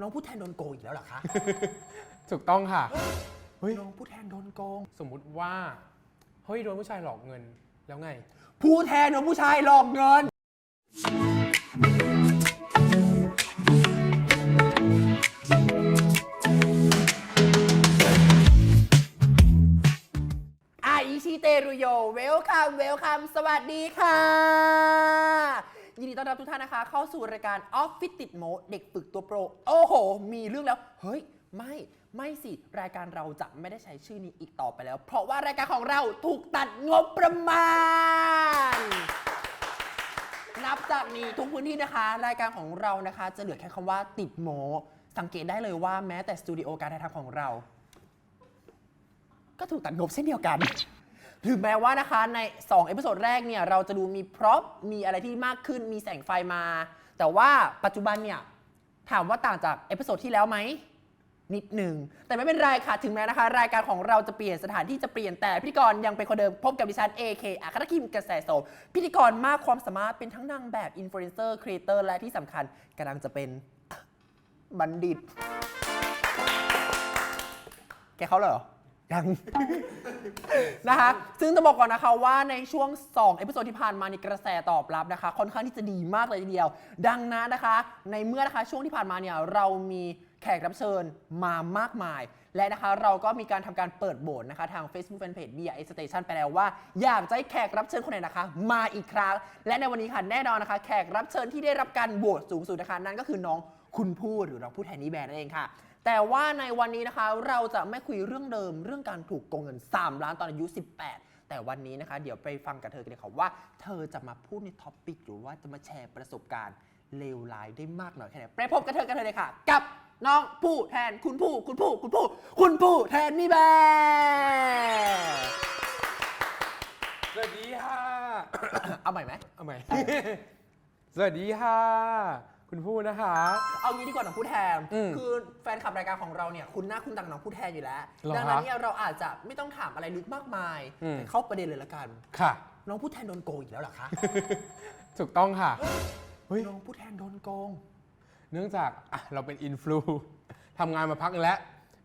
น้องผู้แทนโดนโกงอีกแล้วเหรอคะ ถูกต้องค่ะ เฮ้ย น้องผู้แทนโดนโกง สมมุติว่า เฮ้ย โดนผู้ชายหลอกเงินแล้วไง ผู้แทนโดนผู้ชายหลอกเงิน อาอิชิเตรุโย เวลคัม เวลคัม สวัสดีค่ะ ยินดีต้อนรับทุกท่านนะคะ เข้าสู่รายการออฟฟิศติดโมเด็กฝึกตัวโปร โอ้โห มีเรื่องแล้ว เฮ้ย ไม่ไม่สิ รายการเราจะไม่ได้ใช้ชื่อนี้อีกต่อไปแล้ว เพราะว่ารายการของเราถูกตัดงบประมาณ นับจากนี้ทุกพื้นที่นะคะ รายการของเรานะคะ จะเหลือแค่คำว่าติดโมสังเกตได้เลยว่าแม้แต่สตูดิโอการถ่ายทำของเรา ก็ถูกตัดงบเช่นเดียวกัน ถึงแม้ว่านะคะใน2เอพิโซดแรกเนี่ยเราจะดูมีพร็อพมีอะไรที่มากขึ้นมีแสงไฟมา แต่ว่าปัจจุบันเนี่ยถามว่าต่างจากเอพิโซดที่แล้วไหมนิดหนึ่ง แต่ไม่เป็นไรค่ะ ถึงแม้นะคะ รายการของเราจะเปลี่ยนสถานที่จะเปลี่ยนแต่พิธีกรยังเป็นคนเดิมพบกับดิฉัน AK อัครคิมกระแสโสมพิธีกรมากความสามารถเป็นทั้งนางแบบอินฟลูเอนเซอร์ครีเอเตอร์และที่สำคัญกำลังจะเป็นบัณฑิต แกเขาเหรอ ยัง นะคะซึ่งต้องบอกก่อนนะคะว่าในช่วง 2 เอพิโซดที่ผ่านมาในกระแสตอบรับนะคะ ค่อนข้างที่จะดีมากเลยทีเดียว ดังนั้นนะคะ ในเมื่อนะคะช่วงที่ผ่านมาเนี่ยเรามีแขกรับเชิญมามากมาย และนะคะเราก็มีการทำการเปิดโบสนะคะ ทาง Facebook Fanpage b i Station ไปแล้วว่า อยากจะให้แขกรับเชิญคนไหนนะคะ มาอีกครั้ง และในวันนี้ค่ะแน่นอนนะคะ แขกรับเชิญที่ได้รับการโหวตสูงสุดนะคะนั่นก็คือน้องคุณพูดหรือน้องผู้แทนนิแบรนด์นั่นเองค่ะ แต่ว่าในวันนี้นะคะเราจะไม่คุยเรื่องเดิมเรื่องการถูกโกงเงิน 3 ล้านตอนอายุ 18 แต่วันนี้นะคะ เดี๋ยวไปฟังกับเธอกันเลยค่ะว่า เธอจะมาพูดในท็อปปิกหรือว่าจะมาแชร์ประสบการณ์เลวร้ายได้มากน้อยแค่ไหนไปพบกับเธอกันเลยค่ะ กับน้องผู้แทนคุณผู้คุณผู้คุณผู้คุณผู้แทนนี่แบร์สวัสดีค่ะ เอาใหม่ไหม เอาใหม่ สวัสดีค่ะ คุณพูดนะคะ เอางี้ดีกว่าน้องผู้แทน อืมคือแฟนคลับรายการของเราเนี่ยคุณหน้าคุณดังน้องผู้แทนอยู่แล้วเหรอดังนั้นคะเนี่ยเราอาจจะไม่ต้องถามอะไรลึกมากมายอืม แต่เข้าประเด็นเลยละกัน ค่ะ น้องผู้แทนโดนโกงอีกแล้วเหรอคะ ถูกต้องค่ะ เฮ้ย น้องผู้แทนโดนโกง เนื่องจากอะเราเป็นอินฟลู ทำงานมาพักหนึ่งแล้ว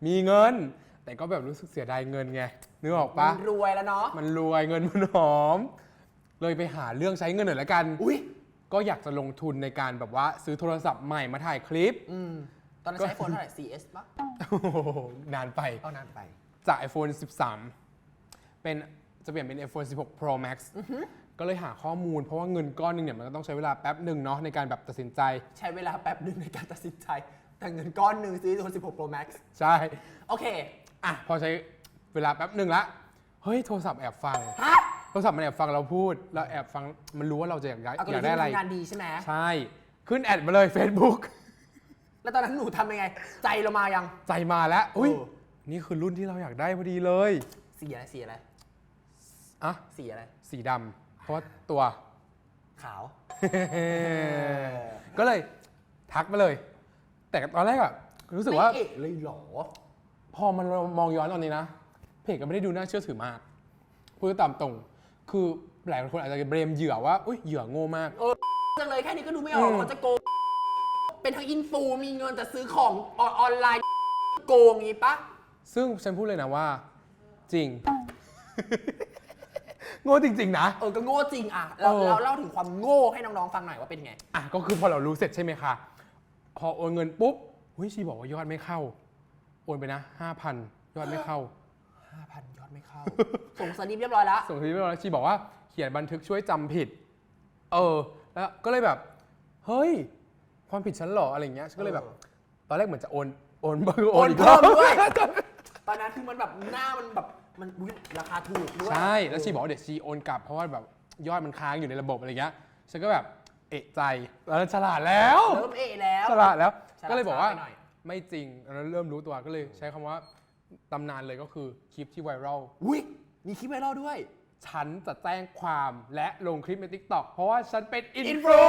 มีเงิน แต่ก็แบบรู้สึกเสียดายเงินไงนึกออกปะ มันรวยแล้วเนาะ มันรวยเงินมันหอม เลยไปหาเรื่องใช้เงินหน่อยละกัน อุ้ย ก็อยากจะลงทุนในการแบบว่าซื้อโทรศัพท์ใหม่มาถ่ายคลิป อืมตอนนั้นก็ใช้โฟนเท่าไหร่ 4S ปะโอ้โหนานไป เอานานไป จาก iPhone 13 เป็นจะเปลี่ยนเป็น iPhone 16 Pro Max ก็เลยหาข้อมูลเพราะว่าเงินก้อนหนึงเนี่ยมันก็ต้องใช้เวลาแป๊บหนึ่งเนาะในการแบบตัดสินใจ ใช้เวลาแป๊บหนึ่งในการตัดสินใจ แต่เงินก้อนหนึ่งซื้อตัว16 Pro Max ใช่ โอเค อะ พอใช้เวลาแป๊บหนึ่งละ เฮ้ย โทรศัพท์แอบฟัง ฮะ โทรศัพท์มันแอบฟังเราพูดแล้วแอบฟังมันรู้ว่าเราจะอยากได้เอากอยากได้อะไร ทำงานดีใช่ไหมใช่ขึ้นแอดมาเลย Facebook แล้วตอนนั้นหนูทำยังไง ใจเรามายัง ใจมาแล้วอุ้ยเออ นี่คือรุ่นที่เราอยากได้พอดีเลยสีอะไรสีอะไรอะสีอะไร สีดำเพราะว่าตัว ขาว ก็เลยทักมาเลย แต่ตอนแรกอะรู้สึกว่า ไม่เอกเลยเหรอ พอมันมองย้อนตอนนี้นะเพจก็ไม่ได้ดูน่าเชื่อถือมากพูดตามตรง คือหลายคนอาจจะเบรมเหยื่อว่าอุ้ยเหยื่อโง่มาก จังเลยแค่นี้ก็ดูไม่ออกอืม เขาจะโกง เป็นทั้งอินฟูมีเงินแต่ซื้อของออนออนไลน์ โกงงี้ปะซึ่งฉันพูดเลยนะว่า จริง โง่จริง ๆ นะ เออก็โง่จริงอะเราเออ เราเล่าถึงความโง่ให้น้องๆฟังหน่อยว่าเป็นไง อะก็คือพอเรารู้เสร็จใช่ไหมคะ พอโอนเงินปุ๊บเฮ้ยชีบอกว่ายอดไม่เข้า โอนไปนะห้าพันยอดไม่เข้า5,000ยอด ไม่เข้า ส่งสลิปเรียบร้อยแล้ว ส่งทีไปแล้วชีบอกว่าเขียนบันทึกช่วยจำผิด เออ แล้วก็เลยแบบ เฮ้ย ความผิดฉันเหรออะไรเงี้ยฉันก็เลยแบบเออตอนแรกเหมือนจะโอน โอนเบอร์โอโอนนอีกเพิ่มรอบด้วย ตอนนั้นคือมันแบบหน้ามันแบบมันอุ๊ยราคาถูกด้วยใช่ แล้วชีบอกว่าเดี๋ยวชีโอนกลับเพราะว่าแบบยอดมันค้างอยู่ในระบบอะไรเงี้ยฉันก็แบบเอะใจแล้วฉลาดแล้ว เริ่มเอะแล้ว ฉลาดแล้ว ฉลาดก็เลยบอกว่า ช้าไปหน่อย ไม่จริงแล้วเริ่มรู้ตัวก็เลยใช้คำว่า ตำนานเลยก็คือคลิปที่ไวรัลอุ้ยมีคลิปไวรัลด้วย ฉันจะแจ้งความและลงคลิปใน t ิ k t o k เพราะว่าฉันเป็นอินอินฟฟลูลู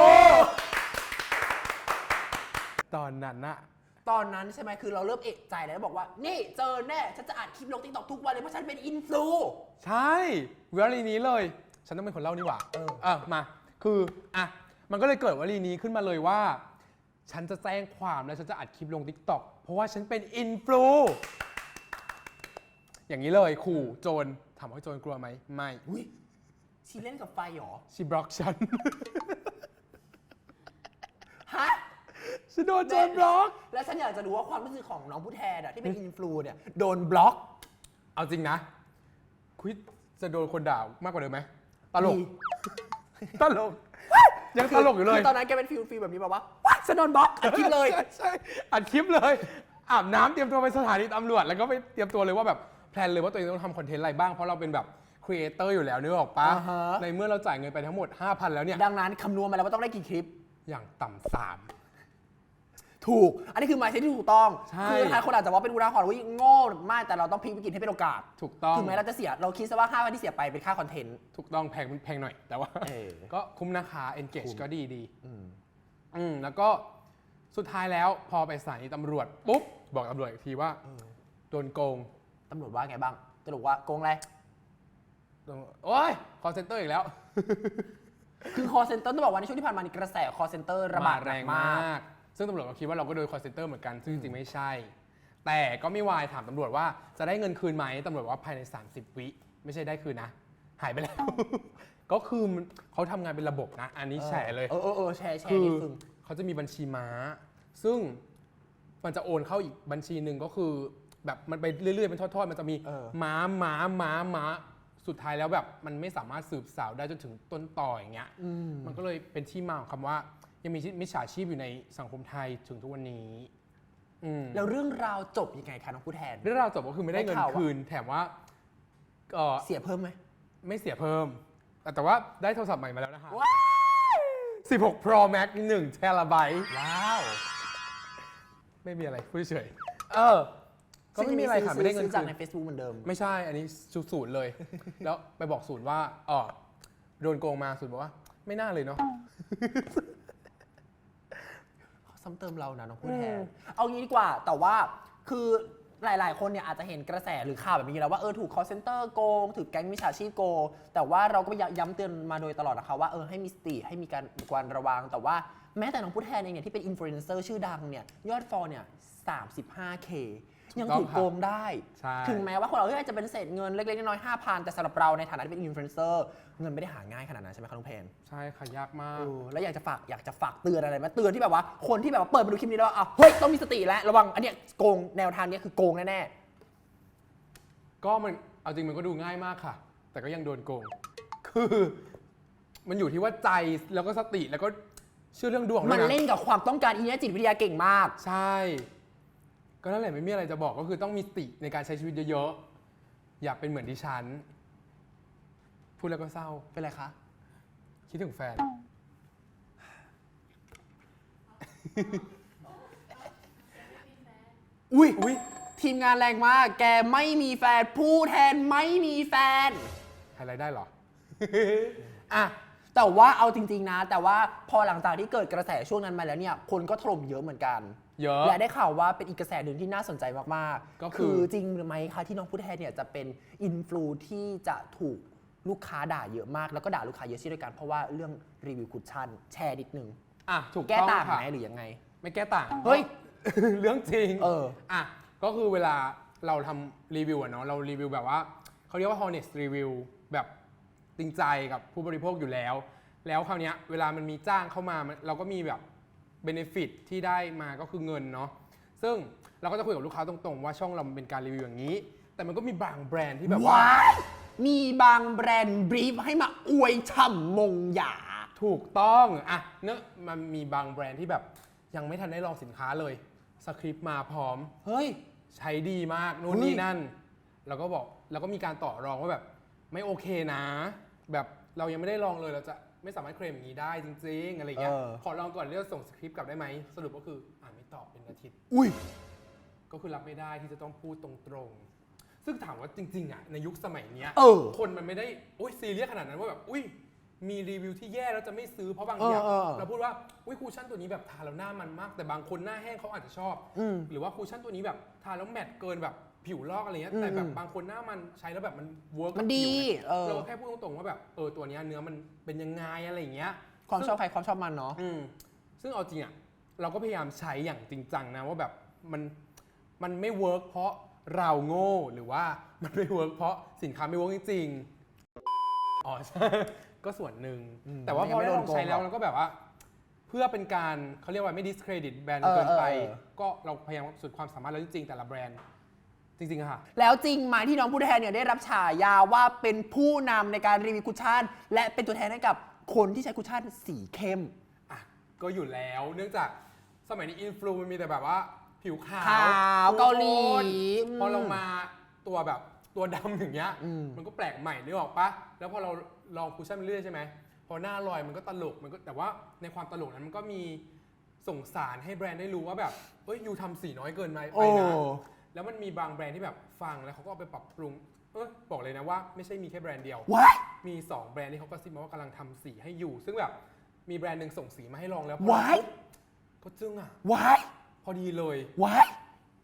ตอนนั้นน่ะตอนนั้นใช่ไหมคือเราเริ่มเอะใจแล้วบอกว่า นี่เจอแน่ ฉันจะอัดคลิปลงติ๊กต็อกทุกวันเลยเพราะฉันเป็นอินฟลูใช่วลีนี้เลย ฉันต้องเป็นคนเล่านี่หว่าเออเออมาคืออะมันก็เลยเกิดวลีนี้ขึ้นมาเลยว่า ฉันจะแจ้งความแล้วฉันจะอัดคลิปลง t ิ k t o k เพราะว่าฉันเป็นอินฟลู อย่างนี้เลยขู่โจรถามว่าโจรกลัวไหมไม่อุ้ยชีเล่นกับไฟเหรอ ชีบล็อกฉัน ฮะ ฉันโดนโจรบล็อก แล้วฉันอยากจะรู้ว่าความรู้สึกของน้องผู้แทนอะที่เป็นอินฟลูเนี่ยโดนบล็อก เอาจริงนะ คุยจะโดนคนด่ามากกว่าเดิมไหมตลก ดี ตลก ยังตลกอยู่เลย คืตอนนั้นแกเป็นฟิลฟิลแบบนี้แบบว่าว้ายฉันโดนบล็อกอัดคลิปเลย ใช่ใช่อัดคลิปเลยอาบน้ำเตรียมตัวไปสถานีตำรวจแล้วก็ไปเตรียมตัวเลยว่าแบบแพลนเลยว่าตัวเองต้องทำคอนเทนต์อะไรบ้างเพราะเราเป็นแบบครีเอเตอร์อยู่แล้วนึกออกปะอ่าฮะ ในเมื่อเราจ่ายเงินไปทั้งหมด 5,000 แล้วเนี่ยดังนั้นคำนวณมาแล้วว่าต้องได้กี่คลิป อย่างต่ำสาม ถูก อันนี้คือ mindset ที่ถูกต้อง ใช่ คือหลายคนอาจจะว่าเป็นอุทาหรณ์ว่าโง่มากแต่เราต้องพลิกวิกฤตให้เป็นโอกาส ถูกต้องถึงแม้เราจะเสีย เราคิดซะว่า5วันที่เสียไปเป็นค่าคอนเทนต์ ถูกต้องแพงแพงหน่อย แต่ว่า เออ ก็คุ้มนะคะ engage คุ้มก็ดีดีอืมแล้วก็สุดท้ายแล้วพอไปสถานีตำรวจปุ๊บ บอกตำรวจอีกทีว่า โดนโกง ตำรวจว่าไงบ้างตำรวจว่าโกงอะไรโดนโอ้ย call center อีกแล้ว คือ call center ต้องบอกว่าในช่วงที่ผ่านมานี่กระแส call center ระบาดแรงมามากกซึ่งตำรวจก็คิดว่าเราก็โดน call center เหมือนกัน ซึ่งจริงๆไม่ใช่ แต่ก็ไม่วายถามตำรวจว่าจะได้เงินคืนไหมตำรวจว่าภายใน 30 วิ ไม่ใช่ได้คืนนะ หายไปแล้ว ก็คือมันเขาทำงานเป็นระบบนะ อันนี้แฉเลยเออเออเออแชร์แชคืร์อนิดนึงเขาจะมีบัญชีม้า ซึ่งมันจะโอนเข้าอีกบัญชีหนึ่งก็คือ แบบมันไปเรื่อยๆเป็นทอดๆ มันจะมีเออ ม้าม้าม้าม้าสุดท้ายแล้วแบบมันไม่สามารถสืบสาวได้จนถึงต้นต่ออย่างเงี้ยมันก็เลยเป็นที่มาของคำว่า ยังมีมิจฉาชีพอยู่ในสังคมไทยถึงทุกวันนี้อืม แล้วเรื่องราวจบยังไงคะน้องผู้แทน เรื่องราวจบก็คือไม่ได้เงินได้ข่าวว่า คืน แถมว่าก็เสียเพิ่มไหมไม่เสียเพิ่ม แต่แต่ว่าได้โทรศัพท์ใหม่มาแล้วนะคะ ว้าว16 Pro Max 1เทราไบต์ว้าว ไม่มีอะไรพูดเฉยๆเออ ก็ไม่มีอะไรค่ะไม่ได้เงินซื้อจากคืนใน Facebook เหมือนเดิม ไม่ใช่อันนี้ศูนย์เลย แล้วไปบอกศูนย์ว่าอ๋อโดนโกงมาศูนย์บอกว่า ไม่น่าเลยเนาะเขาซ้ำเติมเรานะน้องผู้แทน เอางี้ดีกว่าแต่ว่าคือหลาย ๆ คนเนี่ยอาจจะเห็นกระแสหรือข่าวแบบนี้แล้วว่าเออถูก call center โกง ถูกแก๊งมิจฉาชีพโกง แต่ว่าเราก็ย้ำเตือนมาโดยตลอดนะคะว่าเออให้มีสติให้มีการควรระวัง แต่ว่าแม้แต่น้องผู้แทนเองเนี่ยที่เป็นอินฟลูเอนเซอร์ชื่อดังเนี่ยยอดฟอลเนี่ย 35k ยังถูกโกงได้ ใช่ ถึงแม้ว่าคนเราเอ้ยอาจจะเป็นเศษเงินเล็กๆน้อยๆ5,000แต่สำหรับเราในฐานะที่เป็นอินฟลูเอนเซอร์เงินไม่ได้หาง่ายขนาดนั้นใช่ไหมคะน้องเพนใช่ค่ะยากมาก เออแล้วอยากจะฝากอยากจะฝากเตือนอะไรไหมเตือนที่แบบว่าคนที่แบบว่าเปิดมาดูคลิปนี้แล้วอะเฮ้ยต้องมีสติแล้วระวังอันเนี้ยโกงแนวทางเนี้ยคือโกงแน่ก็มันเอาจริงมันก็ดูง่ายมากค่ะ แต่ก็ยังโดนโกง คือ มันอยู่ที่ว่าใจแล้วก็สติแล้วก็เชื่อเรื่องดวงๆด้มัวนยนะ เล่นกับความต้องการอีเนี้ยจิตวิทยาเก่งมาก ใช่ ก็นั่นแหละไม่มีอะไรจะบอกก็คือต้องมีสติในการใช้ชีวิตเยอะๆ อย่าเป็นเหมือนดิฉัน พูดแล้วก็เศร้า เป็นไรคะ คิดถึงแฟน อุ้ยอุ้ยทีมงานแรงมาก แกไม่มีแฟน ผู้แทนไม่มีแฟนไฮไลท์ได้เหรอ อะ แต่ว่าเอาจริง ๆ นะ แต่ว่าพอหลังจากที่เกิดกระแสช่วงนั้นมาแล้วเนี่ย คนก็ถล่มเยอะเหมือนกัน เยอะ และได้ข่าวว่าเป็นอีกกระแสหนึ่งที่น่าสนใจมากๆก็คือ จริงหรือไม่คะที่น้องผู้แทนเนี่ยจะเป็นอินฟลูที่จะถูกลูกค้าด่าเยอะมาก แล้วก็ด่าลูกค้าเยอะเช่นเดียวกันเพราะว่าเรื่องรีวิวคุชชั่นแชร์นิดนึงอะถูกแก้ต้องต่างไหค่ะมหรือยังไง ไม่แก้ต่างเฮ้ยเรื่องจริงเอออะก็คือเวลาเราทำรีวิวอะเนาะเรารีวิวแบบว่าเขาเรียกว่า honest review แบบจริงใจกับผู้บริโภคอยู่แล้ว แล้วคราวเนี้ยเวลามันมีจ้างเข้ามามันเราก็มีแบบ benefit ที่ได้มาก็คือเงินเนาะซึ่งเราก็จะคุยกับลูกค้าตรงๆ ว่าช่องเรามันเป็นการรีวิวอย่างนี้ แต่มันก็มีบางแบรนด์ที่แบบว่า ว้ายมีบางแบรนด์บรีฟให้มาอวยฉ่ำมงหยา ถูกต้องอะเนอะมันมีบางแบรนด์ที่แบบ ยังไม่ทันได้ลองสินค้าเลยสคริปต์มาพร้อม เฮ้ย ใช้ดีมากนู่นเฮ้ยนี่นั่นเราก็บอกเราก็มีการต่อรองว่าแบบ ไม่โอเคนะ แบบเรายังไม่ได้ลองเลยเราจะ ไม่สามารถเคลมอย่างนี้ได้จริง ๆ อะไรเงี้ย เออ ขอลองก่อนเรียกส่งสคริปต์กลับได้ไหม สรุปก็คืออ่านไม่ตอบเป็นอาทิตย์ อุ้ย ก็คือรับไม่ได้ที่จะต้องพูดตรงๆ ซึ่งถามว่าจริง ๆ อะ ในยุคสมัยเนี้ย เออคนมันไม่ได้อุ้ยซีเรียสขนาดนั้นว่าแบบอุ้ยมีรีวิวที่แย่แล้วจะไม่ซื้อเพราะบางเอออย่างเออเราพูดว่าอุ้ยคูชั่นตัวนี้แบบทาแล้วหน้ามันมาก แต่บางคนหน้าแห้งเขาอาจจะชอบ อืม หรือว่าคูชั่นตัวนี้แบบทาแล้วแมตต์เกินแบบ ผิวลอกอะไรเงี้ยอืมแต่แบบบางคนหน้ามันใช้แล้วแบบมันเวิร์กมันดีเออ เราก็แค่พูดตรงๆว่าแบบเออตัวเนี้ยเนื้อมันเป็นยังไงอะไรอย่างเงี้ยความชอบใครความชอบมันเนาะอืมซึ่งเอาจริงอะเราก็พยายามใช้อย่างจริงจังนะว่าแบบมันมันไม่เวิร์กเพราะเราโง่หรือว่ามันไม่เวิร์กเพราะสินค้าไม่เวิร์กจริงๆอ๋อใช่ก็ส่วนหนึ่งอืมแต่ว่าพอไม่ได้โดลนองใช้แล้วโกงหรอกเราก็แบบว่า เพื่อเป็นการเขาเรียกว่าไม่ discredit แบรนด์เออเกินไปเออก็เราพยายามสุดความสามารถแล้วจริงๆแต่ละแบรนด์ จริงๆอะค่ะ แล้วจริงไหมที่น้องผู้แทนเนี่ยได้รับฉายาว่าเป็นผู้นำในการรีวิวคุชชั่น และเป็นตัวแทนให้กับคนที่ใช้คุชชั่นสีเข้ม อะ ก็อยู่แล้วเนื่องจากสมัยนี้อินฟลูมันมีแต่แบบว่า ผิวขาวขาวทูโทนเกาหลีพอเรามาตัวแบบตัวดำอย่างเงี้ย อืม มันก็แปลกใหม่นึกออกปะแล้วพอเราลองคุชชั่นไปเรื่อยใช่ไหมพอหน้าลอยมันก็ตลกมันก็แต่ว่าในความตลกนั้นมันก็มีส่งสารให้แบรนด์ได้รู้ว่าแบบเอ้ยยูทำสีน้อยเกินไปไปโอ้นะ แล้วมันมีบางแบรนด์ที่แบบฟังแล้วเขาก็เอาไปปรับปรุง เออบอกเลยนะว่าไม่ใช่มีแค่แบรนด์เดียว ว้าย มี 2 แบรนด์ที่เขาก็ซิบมาว่ากำลังทำสีให้อยู่ ซึ่งแบบมีแบรนด์หนึ่งส่งสีมาให้ลองแล้วว้ายก็จึ้งอะ ว้าย พอดีเลย ว้าย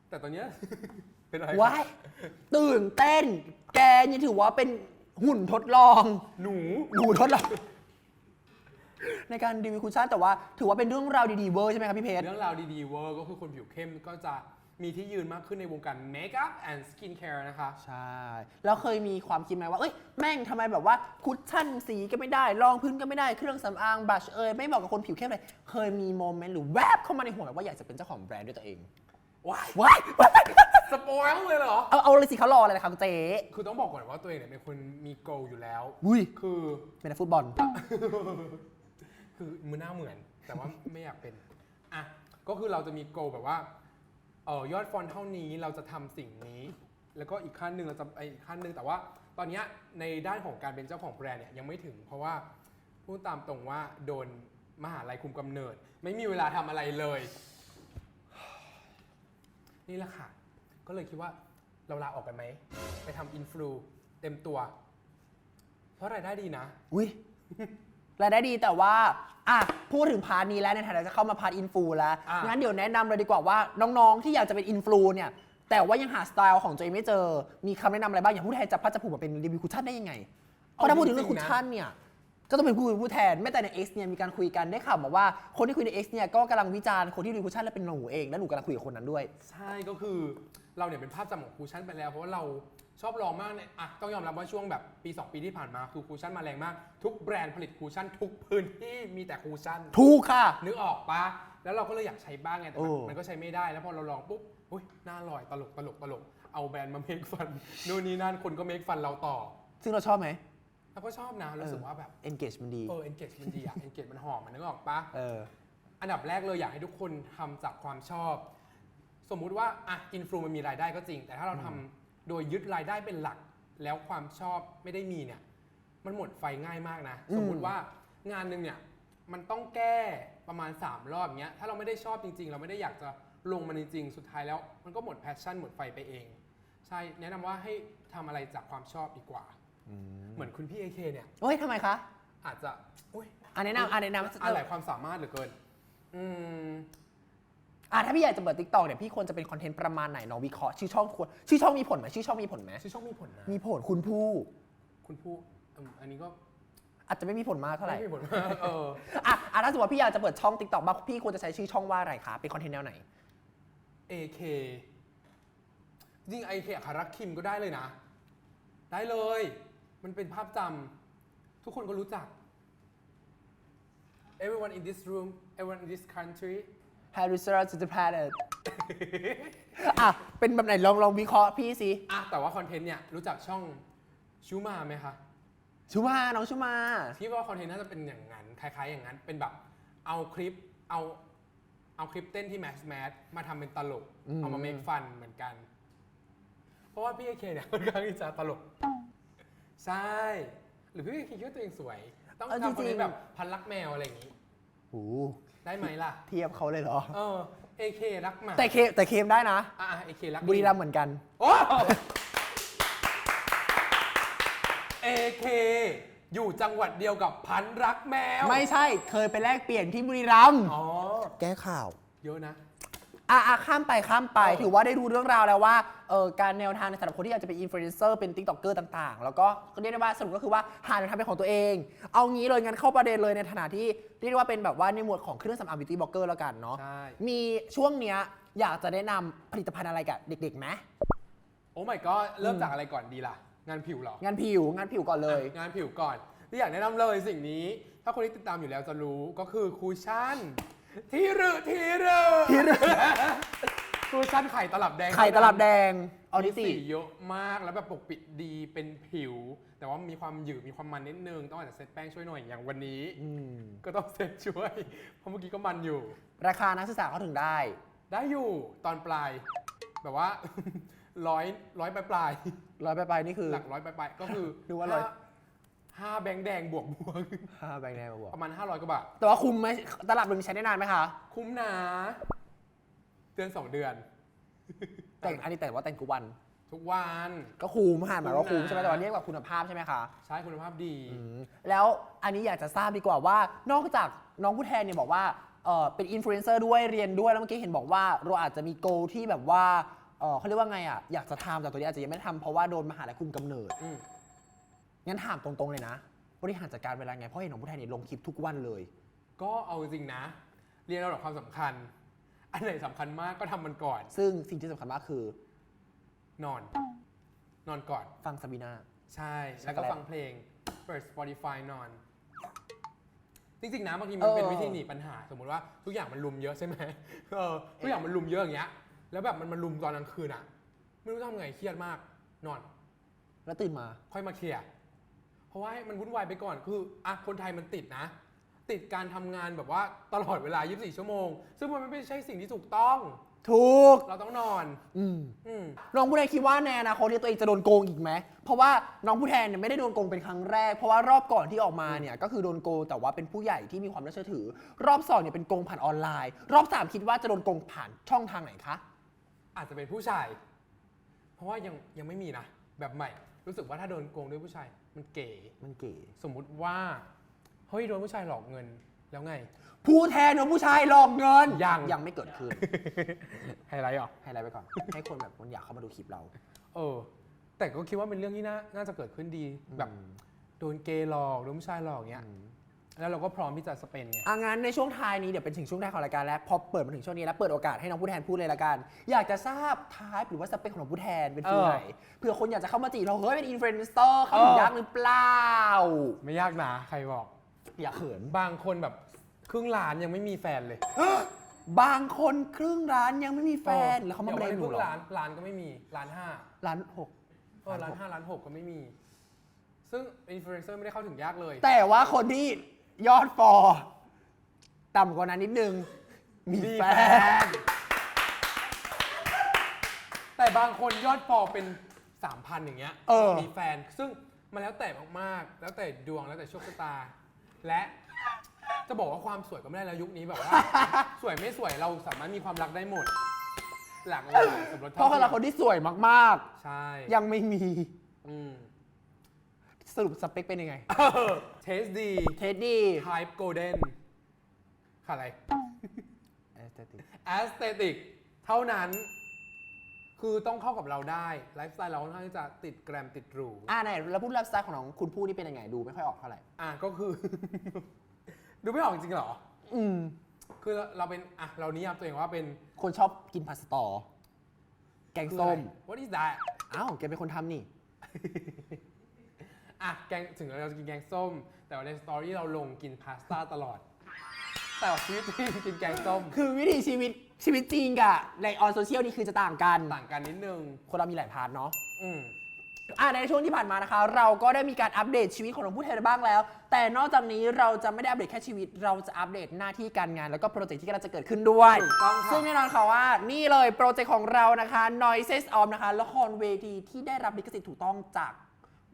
แต่ตอนเนี้ย เป็นอะไรว้าย ตื่นเต้น แกนี่ถือว่าเป็นหุ่นทดลอง หนู หนูทดลอง ในการรีวิวคุชชั่นแต่ว่าถือว่าเป็นเรื่องราวดีๆเวอร์ใช่ไหมครับพี่เพชร เรื่องราวดีๆเวอร์ก็คือคนผิวเข้มก็จะ มีที่ยืนมากขึ้นในวงการเมคอัพแอนด์สกินแคร์นะคะ ใช่ แล้วเคยมีความคิดไหมว่า เอ้ย แม่งทำไมแบบว่า คุชชั่นสีก็ไม่ได้ รองพื้นก็ไม่ได้ เครื่องสำอางบลัชเอยไม่เหมาะกับคนผิวเข้มเลย เคยมีโมเมนต์หรือแวบเข้ามาในหัวไหมว่าอยากจะเป็นเจ้าของแบรนด์ด้วยตัวเอง ว้ายว้ายว้ายสปอยล์เลยเหรอ เอาเอาเลยสิเขารออะไรนะครับเจ๊คือต้องบอกก่อนว่าตัวเองเนี่ยเป็นคนมีโกอยู่แล้วอุ้ยคือเป็นนักฟุตบอล คือมือหน้าเหมือน แต่ว่าไม่อยากเป็น อะ ก็คือเราจะมีโกแบบว่า เออยอดฟอนต์เท่านี้เราจะทำสิ่งนี้ แล้วก็อีกขั้นหนึ่งเราจะไปอีกขั้นหนึ่งแต่ว่าตอนเนี้ยในด้านของการเป็นเจ้าของแบรนด์เนี่ยยังไม่ถึง เพราะว่าพูดตามตรงว่าโดนมหาลัยคุมกำเนิด ไม่มีเวลาทำอะไรเลย นี่แหละค่ะ ก็เลยคิดว่าเราลาออกกันไหม ไปทำอินฟลูเต็มตัว เพราะรายได้ดีนะ อุ้ย รายได้ดีแต่ว่าอะพูดถึงพาร์ทนี้แล้วในฐานะจะเข้ามาพาร์ทอินฟูแล้วอะ งั้นเดี๋ยวแนะนำเลยดีกว่าว่าน้องๆ ที่อยากจะเป็นอินฟลูเนี่ย แต่ว่ายังหาสไตล์ของตัวเองไม่เจอ มีคำแนะนำอะไรบ้างอย่างผู้แทนจะพัดจะผูกมาเป็นรีวิวคุชชั่นได้ยังไงเพราะถ้าพูดถึงเรื่องคุชชั่นเนี่ย ก็ต้องเป็นผู้เป็นผู้แทนแม้แต่ใน X เนี่ยมีการคุยกันได้ข่าวมาว่าคนที่คุยใน X เนี่ยก็กำลังวิจารณ์คนที่รีวิวคุชชั่นและเป็นหนูเองและหนูกำลังคุยกับคนนั้นด้วย ใช่ก็คือเราเนี่ยเป็นภาพจำของคูชั่นไปแล้ว เพราะว่าเรา ชอบลองมากเนี่ยอะต้องยอมรับว่าช่วงแบบปี 2 ปีที่ผ่านมาคือคูชั่นมาแรงมาก ทุกแบรนด์ผลิตคูชั่นทุกพื้นที่มีแต่คูชั่นถูกค่ะ นึกออกปะแล้วเราก็เลยอยากใช้บ้างไงแต่มันโอ้ มันก็ใช้ไม่ได้แล้วพอเราลองปุ๊บอุ้ยหน้าลอยตลกตลกตลกเอาแบรนด์มาเมคฟันนู่นนี่นั่นคนก็เมคฟันเราต่อซึ่งเราชอบไหมเราก็ชอบนะรู้สึกว่าแบบ engage มันดี เออ engage มันดีอะ engage มันหอมมันนึกออกปะ เออ อันดับแรกเลยอยากให้ทุกคนทำจากความชอบ สมมุติว่าอะอินฟลูมันมีรายได้ก็จริง แต่ถ้าเราทำ โดยยึดรายได้เป็นหลัก แล้วความชอบไม่ได้มีเนี่ย มันหมดไฟง่ายมากนะอืมสมมุติว่างานหนึ่งเนี่ยมันต้องแก้ประมาณ 3 รอบเงี้ย ถ้าเราไม่ได้ชอบจริง ๆ เราไม่ได้อยากจะลงมันจริง ๆ สุดท้ายแล้ว มันก็หมดแพชชั่นหมดไฟไปเอง ใช่ แนะนำว่าให้ทำอะไรจากความชอบดีกว่า เหมือนคุณพี่เอเคเนี่ยเฮ้ยทำไมคะอาจจะ อุ้ย อะแนะนำอะแนะนำ อะไรความสามารถเหลือเกิน อืม อะถ้าพี่อยากจะเปิดติ๊กต็อกเนี่ยพี่ควรจะเป็นคอนเทนต์ประมาณไหนน้องวิเคราะห์ชื่อช่องควรชื่อช่องมีผลไหมชื่อช่องมีผลไหมชื่อช่องมีผลนะมีผลคุณผู้คุณผู้อืมอันนี้ก็อาจจะไม่มีผลมากเท่าไหร่ไม่มีผลมากเออ อะอะถ้าสมมติว่าพี่อยากจะเปิดช่องติ๊กต็อกบ้างพี่ควรจะใช้ชื่อช่องว่าอะไรคะเป็นคอนเทนต์แนวไหน AK จริง AK อัครคิมก็ได้เลยนะ ได้เลย มันเป็นภาพจำทุกคนก็รู้จัก everyone in this room everyone in this country Harry s e r to the planet อะ เป็นแบบไหนลองลองวิเคราะห์พี่สิ อะแต่ว่าคอนเทนต์เนี่ยรู้จักช่องชูมาไหมคะชูมา น้องชูมาพี่ว่าคอนเทนต์น่าจะเป็นอย่างนั้นคล้าย ๆ อย่างนั้น เป็นแบบเอาคลิปเอาเอาคลิปเต้นที่แมสแมสมาทำเป็นตลก อืม เอามาเมคฟันเหมือนกัน เพราะว่าพี่เอเคเนี่ยค่อนข้างที่จะตลก ใช่ หรือพี่เอเคคิดว่าตัวเองสวย ต้องเอาทำคอนจริเทงนๆต์แบบพันรักแมวอะไรอย่างนี้ โอ้ ได้ไหมล่ะ เทียบเขาเลยเหรอ เออเอเครักหมาแต่เคแต่เคมได้นะ อะเอเครักบุรีรัมย์เหมือนกัน โอ้เอเคอยู่จังหวัดเดียวกับพันรักแมวไม่ใช่เคยไปแลกเปลี่ยนที่บุรีรัมย์อ๋อ แก้ข่าว เยอะนะ อะอะข้ามไปข้ามไป เออ ถือว่าได้รู้เรื่องราวแล้วว่าเออการแนวทางในสำหรับคนที่อยากจะเป็นอินฟลูเอนเซอร์เป็นติ๊กต็อกเกอร์ต่างๆ แล้วก็เรียกได้ว่าสรุปก็คือว่าหาแนวทางเป็นของตัวเอง เอางี้เลยงั้นเข้าประเด็นเลยในฐานะที่เรียกได้ว่าเป็นแบบว่าในหมวดของเครื่องสำอางบิวตี้บล็อกเกอร์แล้วกันเนาะใช่ มีช่วงเนี้ยอยากจะแนะนำผลิตภัณฑ์อะไรกับเด็กๆไหมโอ้ my god เริ่มจากอะไรก่อนดีล่ะ งานผิวเหรอ งานผิวงานผิวก่อนเลยอะงานผิวก่อนที่อยากแนะนำเลยสิ่งนี้ ถ้าคนที่ติดตามอยู่แล้วจะรู้ก็คือคูชั่น ทีรึทีรึทีรึคูชั่นไข่ตลับแดงไข่ตลับแดงเอาดิมีสิสีเยอะมากแล้วแบบปกปิดดีเป็นผิว แต่ว่ามีความหยืดมีความมันนิดนึง ต้องอาจจะเซตแป้งช่วยหน่อยอย่างวันนี้อืมก็ต้องเซตช่วย เพราะเมื่อกี้ก็มันอยู่ ราคานักศึกษาเขาถึงได้ ได้อยู่ตอนปลาย แบบว่า ร้อยร้อยปลายปลายร้อยไปไปนี่คือหลักร้อยปลายปลายก็คือ นึกว่าร้อย ห้ห้าแบงค์แดงบวกบวกห้าใบแดงมาบวกประมาณ500กว่าบาท แต่ว่าคุ้มไหมตลับหนึ่งใช้ได้นานไหมคะ คุ้มนะเดือนสองเดือน แต่งอันนี้แต่ว่าแต่งทุกวัน ทุกวันก็คุ้มผ่านมาว่าคุ้คุ้มมนะใช่ไหมแต่ว่าเรียกว่าคุณภาพใช่ไหมคะ ใช้คุณภาพดีแล้วอันนี้อยากจะทราบดีกว่าว่า นอกจากน้องผู้แทนเนี่ยบอกว่าเออเป็นอินฟลูเอนเซอร์ด้วยเรียนด้วยแล้วเมื่อกี้เห็นบอกว่าเราอาจจะมีโกที่แบบว่าเออเขาเรียกว่าไงอะอยากจะทำแต่ตัวนี้อาจจะยังไม่ได้ทำเพราะว่าโดนมหาลัยคุมกำเนิดอืม งั้นถามตรงๆเลยนะ บริหารจัดการเวลาไง เพราะเห็นน้องผู้แทนเนี่ยลงคลิปทุกวันเลย ก็เอาจริงๆนะ เรียนระดับความสำคัญ อันไหนสำคัญมากก็ทำมันก่อน ซึ่งสิ่งที่สำคัญมากคือนอน นอนก่อน ฟังซาบีนา ใช่ แล้วก็ช็อกโกแลตฟังเพลง เปิด Spotify นอน จริงๆนะบางทีมันเป็นเออ วิธีหนีปัญหา สมมุติว่าทุกอย่างมันลุมเยอะใช่ไหมเออทุกอย่างมันลุมเยอะอย่างเงี้ย แล้วแบบมันมันลุมตอนกลางคืนอะ ไม่รู้จะทำไงเครียดมาก นอน แล้วตื่นมา ค่อยมาเคลียร์ เพราะว่ามันวุ่นวายไปก่อนคืออะคนไทยมันติดนะ ติดการทำงานแบบว่าตลอดเวลา 24 ชั่วโมง ซึ่งมันไม่ใช่สิ่งที่ถูกต้อง ถูก เราต้องนอนอืม อืม น้องผู้แทนคิดว่าในอนาคตเนี่ยตัวเองจะโดนโกงอีกไหม เพราะว่าน้องผู้แทนเนี่ยไม่ได้โดนโกงเป็นครั้งแรก เพราะว่ารอบก่อนที่ออกมาเนี่ยก็คือโดนโกงแต่ว่าเป็นผู้ใหญ่ที่มีความน่าเชื่อถือ รอบสองเนี่ยเป็นโกงผ่านออนไลน์ รอบสามคิดว่าจะโดนโกงผ่านช่องทางไหนคะ อาจจะเป็นผู้ชาย เพราะว่ายังยังไม่มีนะ แบบใหม่ รู้สึกว่าถ้าโดนโกงด้วยผู้ชาย มันเก๋ มันเก๋ สมมุติว่า เฮ้ยโดนผู้ชายหลอกเงินแล้วไง ผู้แทนของผู้ชายหลอกเงินยัง ยังไม่เกิดขึ้น ไฮไลท์เหรอ ให้อะไรไปก่อน ให้คนแบบคนอยากเข้ามาดูคลิปเรา เออ แต่ก็คิดว่าเป็นเรื่องที่น่าน่าจะเกิดขึ้นดี แบบ โดนเกย์หลอกโดนผู้ชายหลอกเงี้ย แล้วเราก็พร้อมที่จะสเปนไงอะงั้นในช่วงท้ายนี้เดี๋ยวเป็นถึงช่วงท้ายของรายการแล้ว พอเปิดมาถึงช่วงนี้แล้วเปิดโอกาสให้น้องผู้แทนพูดเลยละกัน อยากจะทราบทายหรือว่าสเปคของน้องผู้แทนเป็นฟีลเออไหนเผื่อคนอยากจะเข้ามาจีบเราเฮ้ยเป็นอินฟลูเอนเซอร์เข้าถึงเออ ยากหรือเปล่า ไม่ยากนะใครบอก อย่าเขิน บางคนแบบครึ่งล้านยังไม่มีแฟนเลยบางคนครึ่งร้านยังไม่มีแฟนแล้วเขามาดี๋เบรยนว่หนูครึ่เหรงอล้านล้านก็ไม่มีล้านห้าร้านหก เออล้านห้าล้านหกก็ไม่มี ซึ่งอินฟลูเอนเซอร์ไม่ได้เข้าถึงยากเลย แต่ว่าคนที่ ยอดฟอร์ต่ำกว่านั้นนิดนึง มีมีแฟแฟน น แต่บางคนยอดฟอลเป็นสามพันอย่างเงี้ย เออ มีแฟน ซึ่งมันแล้วแต่มากๆ แล้วแต่ดวง แล้วแต่โชคชะตา และจะบอกว่าความสวยก็ไม่ได้แล้วยุคนี้แบบว่า สวยไม่สวยเราสามารถมีความรักได้หมด หลากหลายสมรสเพราะคนละคนที่สวยมากใช่ๆ ยังไม่มี อืม สรุปสเปคเป็นยังไง เทสดีเท็ดดี้ type golden ค่ะอะไร aesthetic เท่านั้น คือต้องเข้ากับเราได้ไลฟ์สไตล์เราค่อนข้างที่จะติดแกรมติดหรูอ่าไหนแล้วพูดไลฟ์สไตล์ของน้องคุณพูดนี่เป็นยังไงดูไม่ค่อยออกเท่าไหร่ อะก็คือ ดูไม่ออกจริงเหรอ อืม คือเราเป็นอะเรานิยามตัวเองว่าเป็นคนชอบกินพาสตอ แกงส้ม คืออะไร What is that อ้าวแกเป็นคนทำนี่ อะแกงถึงเราจะกินแกงส้ม แต่ว่าในสตอรี่เราลงกินพาสต้าตลอด แต่ว่าชีวิตจริงกินแกงส้มคือวิถีชีวิตชีวิตจริงกับในออนโซเชียลนี่คือจะต่างกัน ต่างกันนิดนึง คนเรามีหลายพาร์ทเนาะอืม อ่าในช่วงที่ผ่านมานะคะ เราก็ได้มีการอัปเดตชีวิตของน้องผู้แทนไปบ้างแล้ว แต่นอกจากนี้เราจะไม่ได้อัปเดตแค่ชีวิต เราจะอัปเดตหน้าที่การงาน แล้วก็โปรเจกต์ที่กำลังจะเกิดขึ้นด้วย ถูกต้องค่ะ ซึ่งแน่นอนค่ะว่านี่เลยโปรเจกต์ของเรานะคะ Noises of นะคะละครเวทีที่ได้รับลิขสิทธิ์ถูกต้องจาก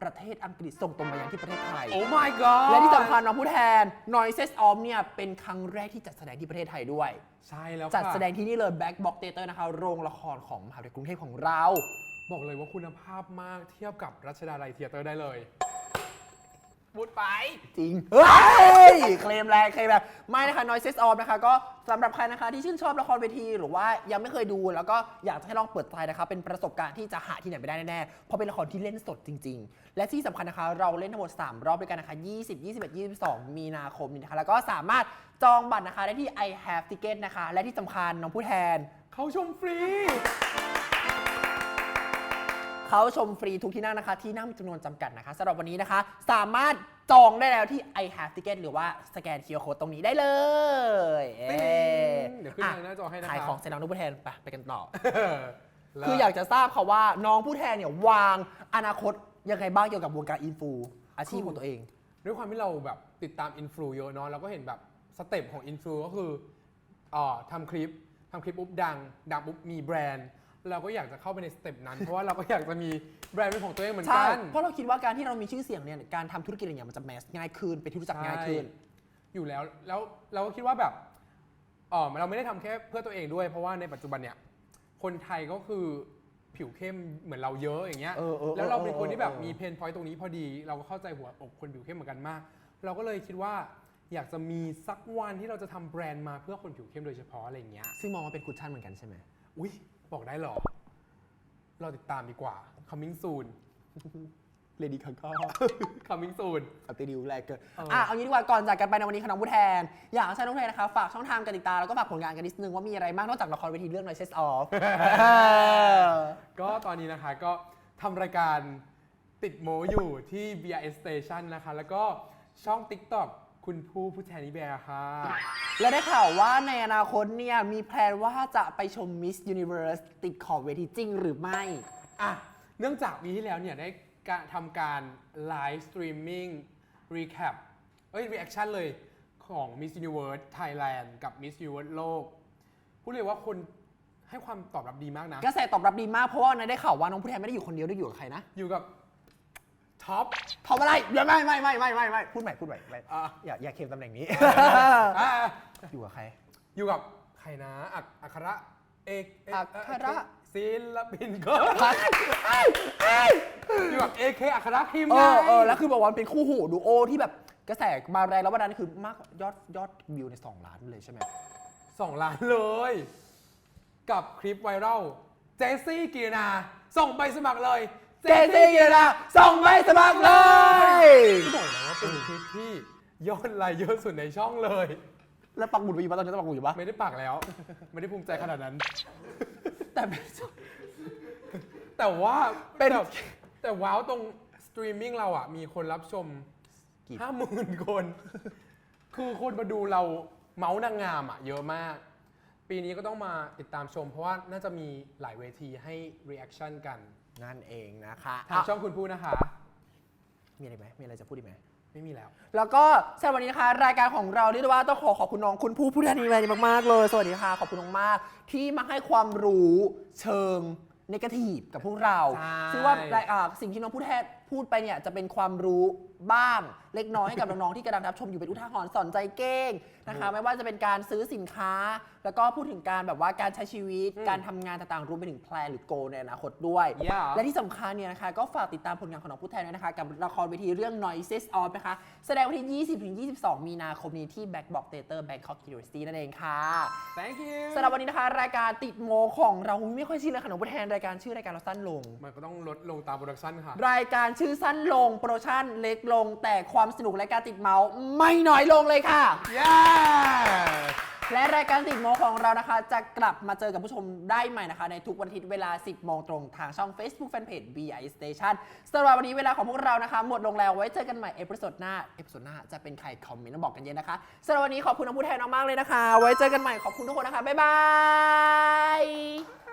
ประเทศอังกฤษส่งตรงมายังที่ประเทศไทย Oh my god และที่สำคัญน้องผู้แทน Noises of เนี่ยเป็นครั้งแรกที่จัดแสดงที่ประเทศไทยด้วย ใช่แล้วจัดค่ะแสดงที่นี่เลย Back Box Theater นะคะ โรงละครของมหาวิทยาลัยกรุงเทพของเรา บอกเลยว่าคุณภาพมากเทียบกับรัชดาลัยเทียเตอร์ได้เลยพูดไป จริงเฮ้ย เคลมแรงเคลมแรงไม่นะคะ Noises Off นะคะ ก็สำหรับใครนะคะที่ชื่นชอบละครเวที หรือว่ายังไม่เคยดู แล้วก็อยากจะให้ลองเปิดใจนะคะ เป็นประสบการณ์ที่จะหาที่ไหนไม่ได้แน่ๆ เพราะเป็นละครที่เล่นสดจริง ๆ และที่สำคัญนะคะ เราเล่นทั้งหมด 3 รอบด้วยกันนะคะ 20 21 22 มีนาคมนี้นะคะ แล้วก็สามารถจองบัตรนะคะได้ที่ i have ticket นะคะ และที่สำคัญน้องผู้แทน เขาชมฟรี เขาชมฟรีทุกที่นั่งนะคะ ที่นั่งมีจำนวนจำกัดนะคะสำหรับวันนี้นะคะ สามารถจองได้แล้วที่ i have ticket หรือว่าสแกน QR code ตรงนี้ได้เลยเอ๊ะเดี๋ยวขึ้นทางหน้าจอให้นะคะขายของเสร็จแล้วน้องผู้แทนไปไปกันต่อแล้วคืออยากจะทราบค่ะว่าน้องผู้แทนเนี่ยวางอนาคตยังไงบ้างเกี่ยวกับวงการอินฟูอาชีพของตัวเอง ด้วยความที่เราแบบติดตามอินฟลูเยอะเนาะเราก็เห็นแบบสเต็ปของอินฟลูก็คืออ่าทำคลิปทำคลิปปุ๊บดัง ดังปุ๊บมีแบรนด์ เราก็อยากจะเข้าไปในสเต็ปนั้น เพราะว่าเราก็อยากจะมีแบรนด์เป็นของตัวเองเหมือนใช่กันเพราะเราคิดว่าการที่เรามีชื่อเสียงเนี่ยการทำธุรกิจอะไรอย่างเงี้ยมันจะแมสง่ายขึ้นเป็นที่รู้จักง่ายขึ้น ใช่อยู่แล้วแล้วเราก็คิดว่าแบบเออเราไม่ได้ทำแค่เพื่อตัวเองด้วย เพราะว่าในปัจจุบันเนี่ยคนไทยก็คือผิวเข้มเหมือนเราเยอะอย่างเงี้ยเออเออเออแล้วเราเป็นคนที่แบบเออมีเพนพอยต์ตรงนี้พอดี เราก็เข้าใจหัวอกคนผิวเข้มเหมือนกันมาก เราก็เลยคิดว่าอยากจะมีสักวันที่เราจะทำแบรนด์มาเพื่อคนผิวเข้มโดยเฉพาะอะไรอย่างเงี้ยซึ่งมองว่าเป็นคุชชั่นเหมือนกันใช่ไหม อุ้ย บอกได้เหรอ เราติดตามดีกว่า coming soon เลดี้คังก้า coming soon เอาตีดิวแรกเกินเอออ่อะเอางี้ดีกว่าก่อนจากกันไปในวันนี้ค่ะน้องผู้แทน อยากให้น้องผู้แทนนะคะ ฝากช่องทางการติดตามแล้วก็ฝากผลงานกันนิดนึงว่ามีอะไรบ้างนอกจากละครเวทีเรื่อง Noises Off ก็ตอนนี้นะคะก็ทำรายการติดโมอยู่ที่ BRS Station นะคะ แล้วก็ช่อง TikTok คุณผู้ผู้แทนนิเบียค่ะ และได้ข่าวว่าในอนาคตเนี่ย มีแพลนว่าจะไปชม Miss Universe ติดขอบเวทีจริงหรือไม่ อะ เนื่องจากปีที่แล้วเนี่ย ได้การทำการไลฟ์สตรีมมิ่งรีแคปเอ้ยรีแอคชั่นเลยของ Miss Universe Thailand กับ Miss Universe โลก พูดเลยว่าคนให้ความตอบรับดีมากนะ กระแสตอบรับดีมากเพราะว่าในได้ข่าวว่าน้องผู้แทนไม่ได้อยู่คนเดียวได้อยู่กับใครนะ อยู่กับ ท็อปทำอะไรเดี๋ยวไม่ไม่ไม่ไม่ไม่ไม่พูดใหม่พูดใหม่ไม่อะอย่าอย่าเคลมตำแหน่งนี้ อะอยู่กับใคร อยู่กับใครนะอักอัคระเอกเอัคระ ศิลปินก็อยู่กับเอเคอัคระคิมเอไงอเออแล้วคือบอกว่าเป็นคู่หูดูโอที่แบบกระแสมาแรงแล้ววันนั้นคือมากกว่ายอดยอดวิวใน 2 ล้านเลยใช่ไหมสองล้านเลย กับคลิปไวรัลเจสซี่กีนาส่งไปสมัครเลย เจซี่กีนะส่งไปสมัครเลย ที่บอกนะว่าเป็นคลิปที่ยอดไลค์เยอะสุดในช่องเลย แล้วปักหมุดไปอยู่ปะตอนนี้ต้องปักหมุดอยู่ปะไม่ได้ปากแล้ว ไม่ได้ภูมิใจขนาดนั้น แต่เป็นแต่ว่าเป็น แต่แต่ว้าวตรงสตรีมมิ่งเราอะ มีคนรับชมกี่ห้าหมื่นคน คือคนมาดูเราเมาส์นางงามอะเยอะมาก ปีนี้ก็ต้องมาติดตามชม เพราะว่าน่าจะมีหลายเวทีให้รีแอคชั่นกัน นั่นเองนะคะทางช่องคุณพูดนะคะ มีอะไรไหมมีอะไรจะพูดอีกไหม ไม่มีแล้ว แล้วก็สำหรับวันนี้นะคะ รายการของเราเรียกได้ว่าต้องขอขอบคุณน้องคุณผู้ผู้ทันนีแมนมากๆเลย สวัสดีค่ะ ขอบคุณน้องมากที่มาให้ความรู้เชิงนกาทีฟกับพวกเราใช่ ซึ่งว่ารายอ่าสิ่งที่น้องผู้แทนพูดไปเนี่ยจะเป็นความรู้ บ้าง เล็กน้อยให้กับน้อง ๆ ที่กำลังรับชมอยู่เป็นอุทาหรณ์สอนใจเก้งนะคะ ไม่ว่าจะเป็นการซื้อสินค้า แล้วก็พูดถึงการแบบว่าการใช้ชีวิต การทำงานต่าง ๆ รวมไปถึงแพลนหรือโกในอนาคตด้วย Yeah และที่สำคัญเนี่ยนะคะ ก็ฝากติดตามผลงานของน้องผู้แทนด้วยนะคะ กับละครเวทีเรื่อง Noises Off นะคะ แสดงวันที่ 20-22 มีนาคมนี้ที่ Backbox Theater Bangkok University นั่นเองค่ะ thank you สำหรับวันนี้นะคะ รายการติดโมของเราไม่ค่อยชินเลยค่ะน้องผู้แทนรายการชื่อรายการเราสั้นลง มันก็ต้องลดลงตามโปรดักชันค่ะ รายการชื่อสั้นลงโปรโมชั่นเล็กลงแต่ความสนุกและการติดเมาส์ไม่น้อยลงเลยค่ะ yeah และรายการติดโมของเรานะคะ จะกลับมาเจอกับผู้ชมได้ใหม่นะคะ ในทุกวันอาทิตย์เวลา 10 โมงตรงทางช่อง Facebook Fanpage BI Station สำหรับวันนี้เวลาของพวกเรานะคะ หมดลงแล้วไว้เจอกันใหม่เอพิโซดหน้าเอพิโซดหน้าจะเป็นใครคอมเมนต์มาบอกกันเยอะนะคะสำหรับวันนี้ขอบคุณน้องผู้แทนมากๆเลยนะคะ ไว้เจอกันใหม่ขอบคุณทุกคนนะคะบ๊ายบาย